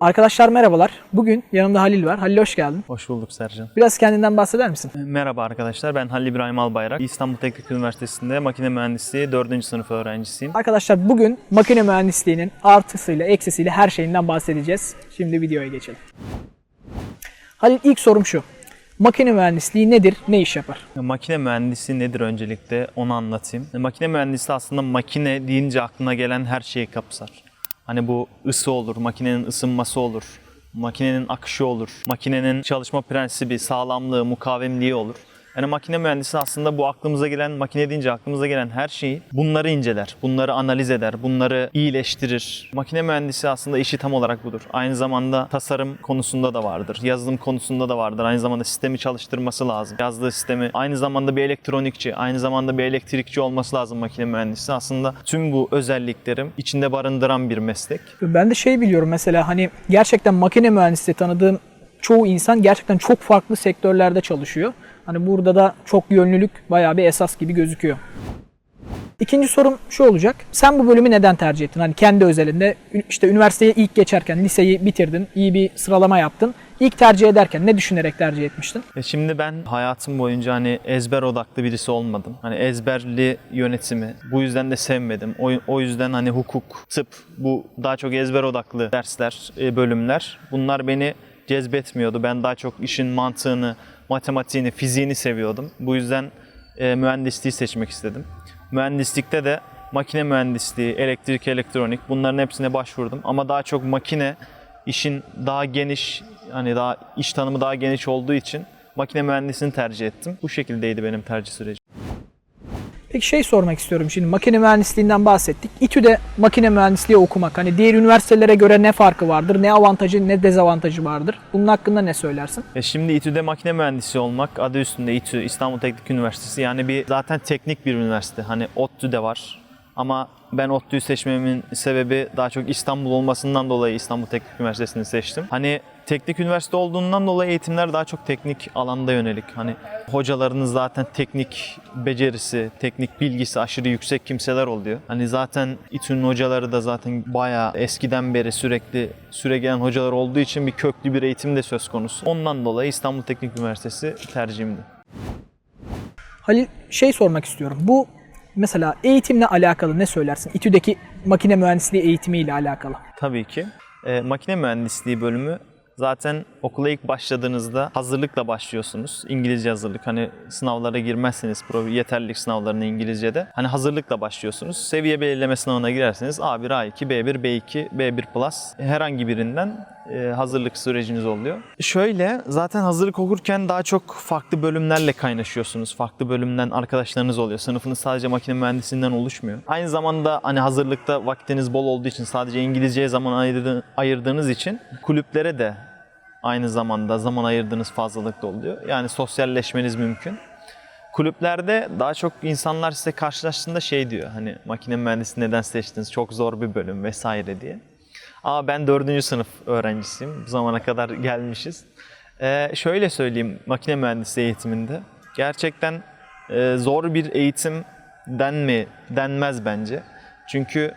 Arkadaşlar merhabalar. Bugün yanımda Halil var. Halil hoş geldin. Hoş bulduk Sercan. Biraz kendinden bahseder misin? Merhaba arkadaşlar, ben Halil İbrahim Albayrak. İstanbul Teknik Üniversitesi'nde makine mühendisliği 4. sınıf öğrencisiyim. Arkadaşlar bugün makine mühendisliğinin artısıyla eksisiyle her şeyinden bahsedeceğiz. Şimdi videoya geçelim. Halil ilk sorum şu. Makine mühendisliği nedir? Ne iş yapar? Makine mühendisi nedir öncelikle onu anlatayım. Makine mühendisi aslında makine deyince aklına gelen her şeyi kapsar. Hani bu ısı olur, makinenin ısınması olur, makinenin akışı olur, makinenin çalışma prensibi, sağlamlığı, mukavemliği olur. Yani makine mühendisi aslında bu aklımıza gelen, makine deyince aklımıza gelen her şeyi bunları inceler, bunları analiz eder, bunları iyileştirir. Makine mühendisi aslında işi tam olarak budur. Aynı zamanda tasarım konusunda da vardır, yazılım konusunda da vardır. Aynı zamanda sistemi çalıştırması lazım. Yazdığı sistemi aynı zamanda bir elektronikçi, aynı zamanda bir elektrikçi olması lazım makine mühendisi. Aslında tüm bu özelliklerim içinde barındıran bir meslek. Ben de şey biliyorum mesela hani gerçekten makine mühendisliği tanıdığım çoğu insan gerçekten çok farklı sektörlerde çalışıyor. Hani burada da çok yönlülük bayağı bir esas gibi gözüküyor. İkinci sorum şu olacak. Sen bu bölümü neden tercih ettin? Hani kendi özelinde işte üniversiteye ilk geçerken liseyi bitirdin, iyi bir sıralama yaptın. İlk tercih ederken ne düşünerek tercih etmiştin? E şimdi ben hayatım boyunca hani ezber odaklı birisi olmadım. Hani ezberli yönetimi bu yüzden de sevmedim. O, o yüzden hani hukuk, tıp bu daha çok ezber odaklı dersler, e, bölümler bunlar beni cezbetmiyordu. Ben daha çok işin mantığını, matematiğini, fiziğini seviyordum. Bu yüzden e, mühendisliği seçmek istedim. Mühendislikte de makine mühendisliği, elektrik, elektronik bunların hepsine başvurdum. Ama daha çok makine işin daha geniş, hani daha iş tanımı daha geniş olduğu için makine mühendisliğini tercih ettim. Bu şekildeydi benim tercih sürecim. Peki şey sormak istiyorum şimdi makine mühendisliğinden bahsettik. İTÜ'de makine mühendisliği okumak hani diğer üniversitelere göre ne farkı vardır? Ne avantajı ne dezavantajı vardır? Bunun hakkında ne söylersin? E şimdi İTÜ'de makine mühendisi olmak adı üstünde İTÜ İstanbul Teknik Üniversitesi yani bir zaten teknik bir üniversite. Hani ODTÜ de var. Ama ben ODTÜ'yü seçmemin sebebi daha çok İstanbul olmasından dolayı İstanbul Teknik Üniversitesi'ni seçtim. Hani teknik üniversite olduğundan dolayı eğitimler daha çok teknik alanda yönelik. Hani hocalarınız zaten teknik becerisi, teknik bilgisi aşırı yüksek kimseler oluyor. Hani zaten İTÜ'nün hocaları da zaten bayağı eskiden beri sürekli süre gelen hocalar olduğu için bir köklü bir eğitim de söz konusu. Ondan dolayı İstanbul Teknik Üniversitesi tercihimdi. Halil şey sormak istiyorum. Bu mesela eğitimle alakalı ne söylersin? İTÜ'deki makine mühendisliği eğitimiyle alakalı. Tabii ki. E, makine mühendisliği bölümü zaten okula ilk başladığınızda hazırlıkla başlıyorsunuz. İngilizce hazırlık. Hani sınavlara girmezseniz yeterlilik sınavlarına İngilizce'de. Hani hazırlıkla başlıyorsunuz. Seviye belirleme sınavına girerseniz A1, A2, B1, B2, B1 Plus herhangi birinden e, hazırlık süreciniz oluyor. Şöyle zaten hazırlık okurken daha çok farklı bölümlerle kaynaşıyorsunuz. Farklı bölümden arkadaşlarınız oluyor. Sınıfınız sadece makine mühendisinden oluşmuyor. Aynı zamanda hani hazırlıkta vaktiniz bol olduğu için sadece İngilizceye zaman ayırdı- ayırdığınız için kulüplere de aynı zamanda zaman ayırdığınız fazlalıkta oluyor. Yani sosyalleşmeniz mümkün. Kulüplerde daha çok insanlar size karşılaştığında şey diyor hani makine mühendisi neden seçtiniz çok zor bir bölüm vesaire diye. Ama ben dördüncü sınıf öğrencisiyim. Bu zamana kadar gelmişiz. Ee, şöyle söyleyeyim makine mühendisi eğitiminde. Gerçekten e, zor bir eğitim denmi denmez bence. Çünkü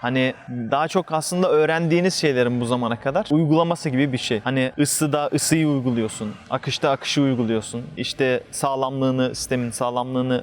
hani daha çok aslında öğrendiğiniz şeylerin bu zamana kadar uygulaması gibi bir şey. Hani ısıda ısıyı uyguluyorsun, akışta akışı uyguluyorsun. İşte sağlamlığını, sistemin sağlamlığını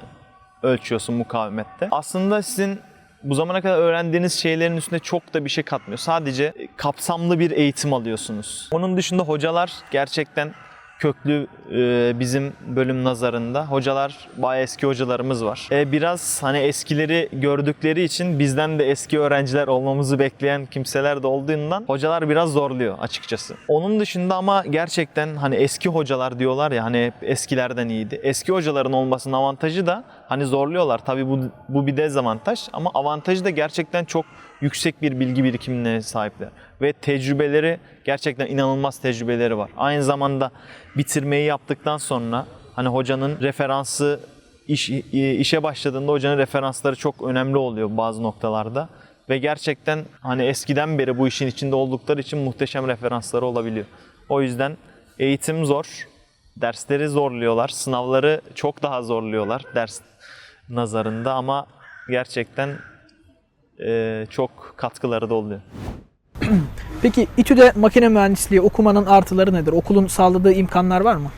ölçüyorsun mukavemette. Aslında sizin bu zamana kadar öğrendiğiniz şeylerin üstüne çok da bir şey katmıyor. Sadece kapsamlı bir eğitim alıyorsunuz. Onun dışında hocalar gerçekten köklü e, bizim bölüm nazarında. Hocalar bayağı eski hocalarımız var. E, biraz hani eskileri gördükleri için bizden de eski öğrenciler olmamızı bekleyen kimseler de olduğundan hocalar biraz zorluyor açıkçası. Onun dışında ama gerçekten hani eski hocalar diyorlar ya hani hep eskilerden iyiydi. Eski hocaların olmasının avantajı da hani zorluyorlar. Tabii bu, bu bir dezavantaj ama avantajı da gerçekten çok yüksek bir bilgi birikimine sahipler. Ve tecrübeleri gerçekten inanılmaz tecrübeleri var. Aynı zamanda bitirmeyi yaptıktan sonra hani hocanın referansı iş, işe başladığında hocanın referansları çok önemli oluyor bazı noktalarda. Ve gerçekten hani eskiden beri bu işin içinde oldukları için muhteşem referansları olabiliyor. O yüzden eğitim zor, dersleri zorluyorlar, sınavları çok daha zorluyorlar ders nazarında ama gerçekten çok katkıları da oluyor. Peki İTÜ'de makine mühendisliği okumanın artıları nedir? Okulun sağladığı imkanlar var mı?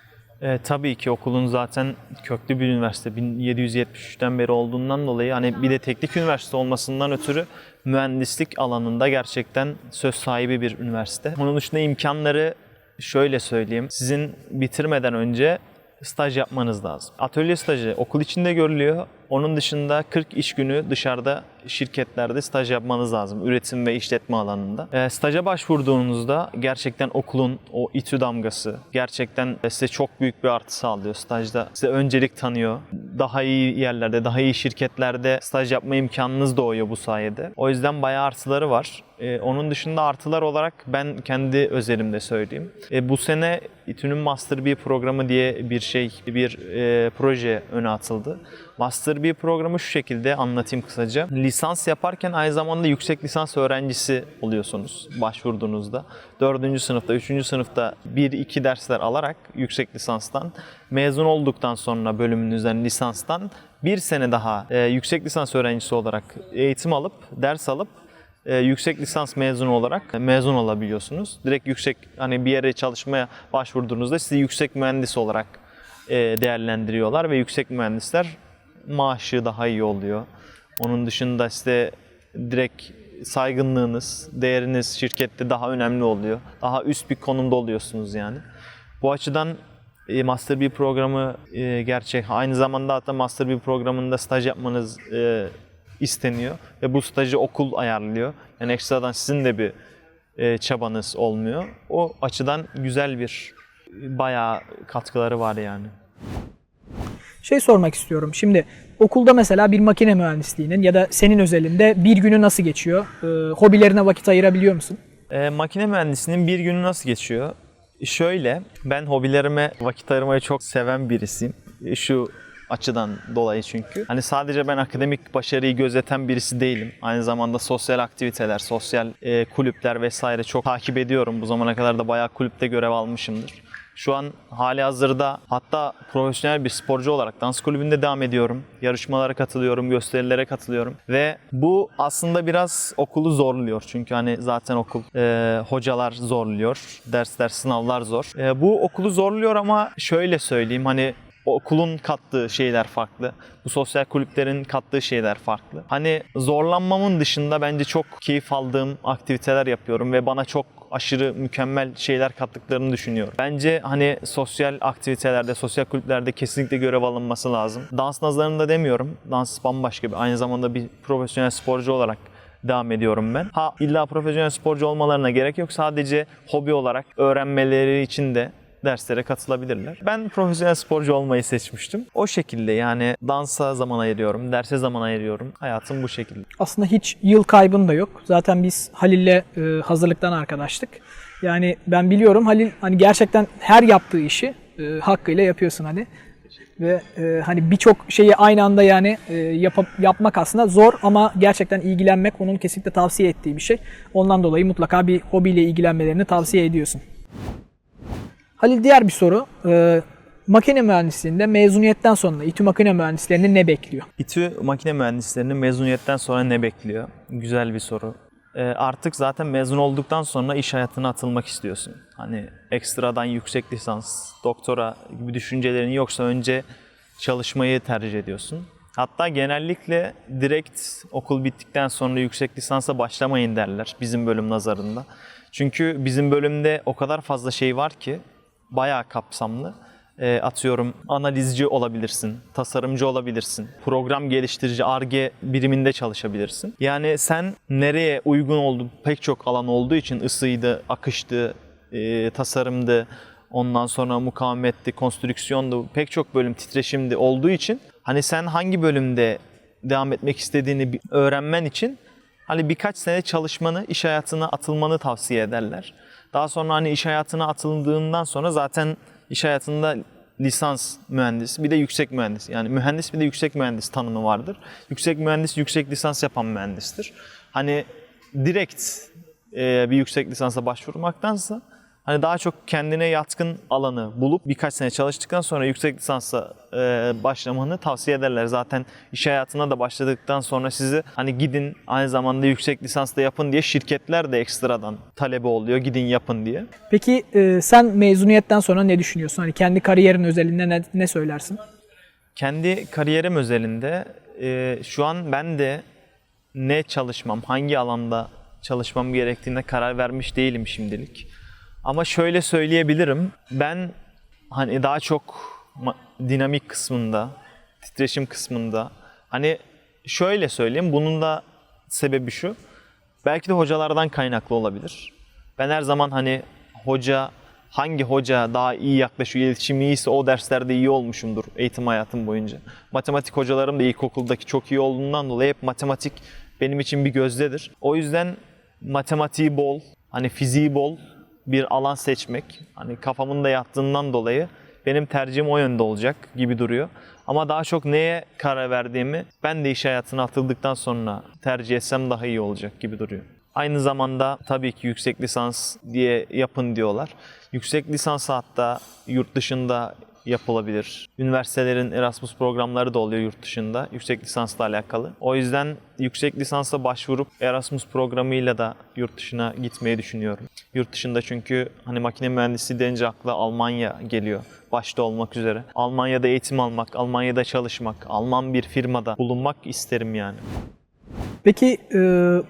E, tabii ki okulun zaten köklü bir üniversite 1773'ten beri olduğundan dolayı hani bir de teknik üniversite olmasından ötürü mühendislik alanında gerçekten söz sahibi bir üniversite. Onun dışında imkanları şöyle söyleyeyim. Sizin bitirmeden önce staj yapmanız lazım. Atölye stajı okul içinde görülüyor. Onun dışında 40 iş günü dışarıda şirketlerde staj yapmanız lazım. Üretim ve işletme alanında. E, staja başvurduğunuzda gerçekten okulun o İTÜ damgası gerçekten size çok büyük bir artı sağlıyor stajda. Size öncelik tanıyor. Daha iyi yerlerde, daha iyi şirketlerde staj yapma imkanınız doğuyor bu sayede. O yüzden bayağı artıları var. E, onun dışında artılar olarak ben kendi özelimde söyleyeyim. E, bu sene İTÜ'nün Master B programı diye bir şey, bir e, proje öne atıldı. Master B programı şu şekilde anlatayım kısaca. Lisans yaparken aynı zamanda yüksek lisans öğrencisi oluyorsunuz başvurduğunuzda. 4. sınıfta, 3. sınıfta 1-2 dersler alarak yüksek lisanstan mezun olduktan sonra bölümünüzden lisanstan bir sene daha e, yüksek lisans öğrencisi olarak eğitim alıp, ders alıp e, yüksek lisans mezunu olarak mezun olabiliyorsunuz. Direkt yüksek hani bir yere çalışmaya başvurduğunuzda sizi yüksek mühendis olarak e, değerlendiriyorlar ve yüksek mühendisler maaşı daha iyi oluyor. Onun dışında size direkt saygınlığınız, değeriniz şirkette daha önemli oluyor. Daha üst bir konumda oluyorsunuz yani. Bu açıdan e, Master B programı e, gerçek. Aynı zamanda hatta Master B programında staj yapmanız e, isteniyor ve bu stajı okul ayarlıyor. Yani ekstradan sizin de bir çabanız olmuyor. O açıdan güzel bir bayağı katkıları var yani. Şey sormak istiyorum. Şimdi okulda mesela bir makine mühendisliğinin ya da senin özelinde bir günü nasıl geçiyor? Ee, hobilerine vakit ayırabiliyor musun? E, makine mühendisliğinin bir günü nasıl geçiyor? Şöyle, ben hobilerime vakit ayırmayı çok seven birisiyim. E, Şu açıdan dolayı çünkü. Hani sadece ben akademik başarıyı gözeten birisi değilim. Aynı zamanda sosyal aktiviteler, sosyal e, kulüpler vesaire çok takip ediyorum. Bu zamana kadar da bayağı kulüpte görev almışımdır. Şu an hali hazırda hatta profesyonel bir sporcu olarak dans kulübünde devam ediyorum. Yarışmalara katılıyorum, gösterilere katılıyorum. Ve bu aslında biraz okulu zorluyor. Çünkü hani zaten okul e, hocalar zorluyor, dersler, sınavlar zor. E, bu okulu zorluyor ama şöyle söyleyeyim hani okulun kattığı şeyler farklı. Bu sosyal kulüplerin kattığı şeyler farklı. Hani zorlanmamın dışında bence çok keyif aldığım aktiviteler yapıyorum ve bana çok aşırı mükemmel şeyler kattıklarını düşünüyorum. Bence hani sosyal aktivitelerde, sosyal kulüplerde kesinlikle görev alınması lazım. Dans nazarında demiyorum. Dans bambaşka bir. Aynı zamanda bir profesyonel sporcu olarak devam ediyorum ben. Ha illa profesyonel sporcu olmalarına gerek yok. Sadece hobi olarak öğrenmeleri için de derslere katılabilirler. Ben profesyonel sporcu olmayı seçmiştim. O şekilde yani dansa zaman ayırıyorum, derse zaman ayırıyorum. Hayatım bu şekilde. Aslında hiç yıl kaybın da yok. Zaten biz Halil'le e, hazırlıktan arkadaştık. Yani ben biliyorum Halil hani gerçekten her yaptığı işi e, hakkıyla yapıyorsun hani. Ve e, hani birçok şeyi aynı anda yani e, yapıp, yapmak aslında zor ama gerçekten ilgilenmek onun kesinlikle tavsiye ettiği bir şey. Ondan dolayı mutlaka bir hobiyle ilgilenmelerini tavsiye ediyorsun. Halil diğer bir soru. E, makine mühendisliğinde mezuniyetten sonra İTÜ makine mühendislerini ne bekliyor? İTÜ makine mühendislerinin mezuniyetten sonra ne bekliyor? Güzel bir soru. Ee, artık zaten mezun olduktan sonra iş hayatına atılmak istiyorsun. Hani ekstradan yüksek lisans, doktora gibi düşüncelerin yoksa önce çalışmayı tercih ediyorsun. Hatta genellikle direkt okul bittikten sonra yüksek lisansa başlamayın derler bizim bölüm nazarında. Çünkü bizim bölümde o kadar fazla şey var ki bayağı kapsamlı. E, atıyorum analizci olabilirsin, tasarımcı olabilirsin, program geliştirici, ARGE biriminde çalışabilirsin. Yani sen nereye uygun olduğu pek çok alan olduğu için ısıydı, akıştı, e, tasarımdı, ondan sonra mukavemetti, konstrüksiyondu, pek çok bölüm titreşimdi olduğu için hani sen hangi bölümde devam etmek istediğini öğrenmen için hani birkaç sene çalışmanı, iş hayatına atılmanı tavsiye ederler. Daha sonra hani iş hayatına atıldığından sonra zaten iş hayatında lisans mühendis, bir de yüksek mühendis. Yani mühendis bir de yüksek mühendis tanımı vardır. Yüksek mühendis yüksek lisans yapan mühendistir. Hani direkt e, bir yüksek lisansa başvurmaktansa Hani daha çok kendine yatkın alanı bulup birkaç sene çalıştıktan sonra yüksek lisansa e, başlamanı tavsiye ederler. Zaten iş hayatına da başladıktan sonra sizi hani gidin aynı zamanda yüksek lisans da yapın diye şirketler de ekstradan talebi oluyor. Gidin yapın diye. Peki e, sen mezuniyetten sonra ne düşünüyorsun? Hani kendi kariyerin özelinde ne, ne söylersin? Kendi kariyerim özelinde e, şu an ben de ne çalışmam, hangi alanda çalışmam gerektiğine karar vermiş değilim şimdilik. Ama şöyle söyleyebilirim. Ben hani daha çok dinamik kısmında, titreşim kısmında hani şöyle söyleyeyim bunun da sebebi şu. Belki de hocalardan kaynaklı olabilir. Ben her zaman hani hoca hangi hoca daha iyi yaklaşıyor, iletişim iyiyse o derslerde iyi olmuşumdur eğitim hayatım boyunca. Matematik hocalarım da ilkokuldaki çok iyi olduğundan dolayı hep matematik benim için bir gözdedir. O yüzden matematiği bol, hani fiziği bol bir alan seçmek, hani kafamın da yattığından dolayı benim tercihim o yönde olacak gibi duruyor. Ama daha çok neye karar verdiğimi ben de iş hayatına atıldıktan sonra tercih etsem daha iyi olacak gibi duruyor. Aynı zamanda tabii ki yüksek lisans diye yapın diyorlar. Yüksek lisans hatta yurt dışında yapılabilir. Üniversitelerin Erasmus programları da oluyor yurt dışında yüksek lisansla alakalı. O yüzden yüksek lisansa başvurup Erasmus programıyla da yurt dışına gitmeyi düşünüyorum. Yurt dışında çünkü hani makine mühendisliği denince akla Almanya geliyor başta olmak üzere. Almanya'da eğitim almak, Almanya'da çalışmak, Alman bir firmada bulunmak isterim yani. Peki e,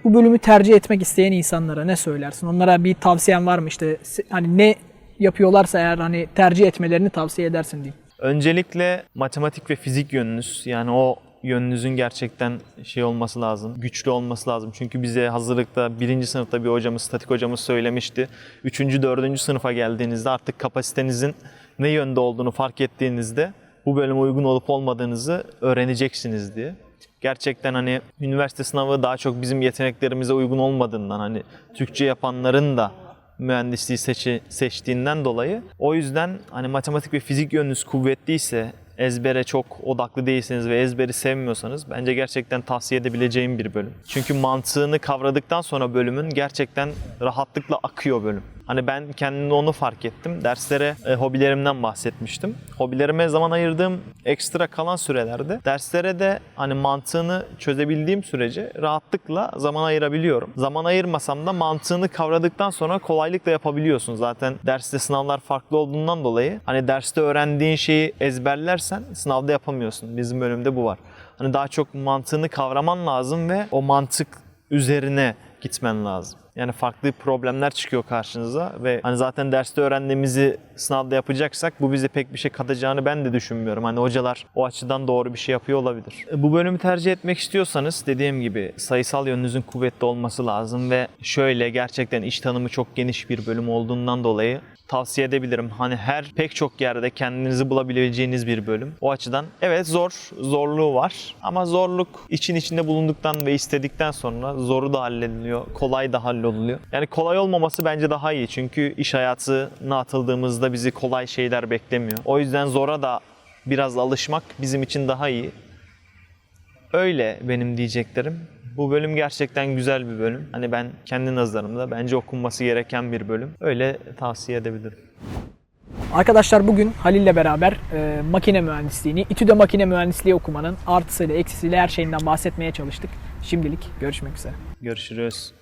bu bölümü tercih etmek isteyen insanlara ne söylersin? Onlara bir tavsiyen var mı işte hani ne yapıyorlarsa eğer hani tercih etmelerini tavsiye edersin diyeyim. Öncelikle matematik ve fizik yönünüz yani o yönünüzün gerçekten şey olması lazım, güçlü olması lazım. Çünkü bize hazırlıkta birinci sınıfta bir hocamız, statik hocamız söylemişti. Üçüncü, dördüncü sınıfa geldiğinizde artık kapasitenizin ne yönde olduğunu fark ettiğinizde bu bölüme uygun olup olmadığınızı öğreneceksiniz diye. Gerçekten hani üniversite sınavı daha çok bizim yeteneklerimize uygun olmadığından hani Türkçe yapanların da mühendisliği seçi, seçtiğinden dolayı. O yüzden hani matematik ve fizik yönünüz kuvvetliyse, ezbere çok odaklı değilseniz ve ezberi sevmiyorsanız bence gerçekten tavsiye edebileceğim bir bölüm. Çünkü mantığını kavradıktan sonra bölümün gerçekten rahatlıkla akıyor bölüm. Hani ben kendimde onu fark ettim. Derslere e, hobilerimden bahsetmiştim. Hobilerime zaman ayırdığım ekstra kalan sürelerde derslere de hani mantığını çözebildiğim sürece rahatlıkla zaman ayırabiliyorum. Zaman ayırmasam da mantığını kavradıktan sonra kolaylıkla yapabiliyorsun. Zaten derste sınavlar farklı olduğundan dolayı hani derste öğrendiğin şeyi ezberlersen sınavda yapamıyorsun. Bizim bölümde bu var. Hani daha çok mantığını kavraman lazım ve o mantık üzerine gitmen lazım. Yani farklı problemler çıkıyor karşınıza ve hani zaten derste öğrendiğimizi sınavda yapacaksak bu bize pek bir şey katacağını ben de düşünmüyorum. Hani hocalar o açıdan doğru bir şey yapıyor olabilir. E, Bu bölümü tercih etmek istiyorsanız dediğim gibi sayısal yönünüzün kuvvetli olması lazım ve şöyle gerçekten iş tanımı çok geniş bir bölüm olduğundan dolayı tavsiye edebilirim. Hani her pek çok yerde kendinizi bulabileceğiniz bir bölüm. O açıdan evet zor, zorluğu var ama zorluk için içinde bulunduktan ve istedikten sonra zoru da hallediliyor, kolay da halloluyor. Yani kolay olmaması bence daha iyi çünkü iş hayatına atıldığımızda bizi kolay şeyler beklemiyor. O yüzden zora da biraz alışmak bizim için daha iyi. Öyle benim diyeceklerim. Bu bölüm gerçekten güzel bir bölüm. Hani ben kendi nazarımda bence okunması gereken bir bölüm. Öyle tavsiye edebilirim. Arkadaşlar bugün Halil'le beraber e, makine mühendisliğini, İTÜ'de makine mühendisliği okumanın artısıyla eksisiyle her şeyinden bahsetmeye çalıştık. Şimdilik görüşmek üzere. Görüşürüz.